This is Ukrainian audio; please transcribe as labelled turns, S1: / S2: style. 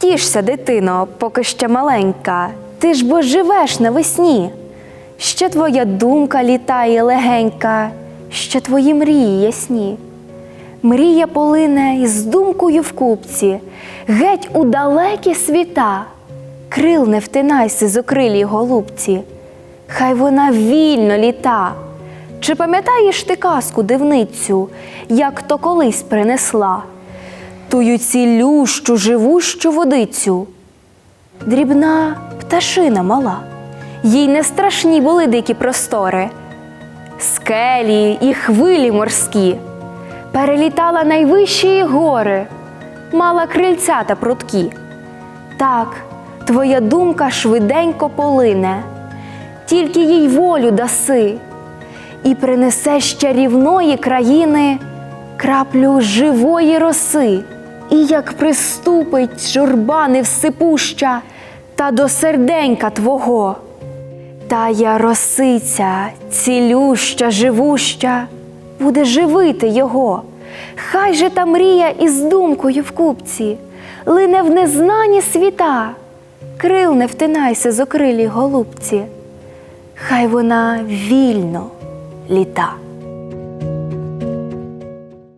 S1: Тішся, дитино, поки ще маленька, ти ж бо живеш навесні. Ще твоя думка літає легенька, ще твої мрії ясні. Мрія полине із думкою в купці, геть у далекі світа. Крил не втинайся з окрилій голубці, хай вона вільно літа. Чи пам'ятаєш ти казку дивницю, як то колись принесла? Тую цілющу, живущу водицю, дрібна пташина мала, їй не страшні були дикі простори, скелі і хвилі морські, перелітала найвищі гори, мала крильця та прутки. Так, твоя думка швиденько полине, тільки їй волю даси, і принесе з чарівної країни краплю живої роси. І як приступить журба невсипуща та до серденька твого. Тая росиця, цілюща, живуща, буде живити його. Хай же та мрія із думкою в купці, лине в незнані світа, крил не втинайся з окрилій голубці, хай вона вільно літа.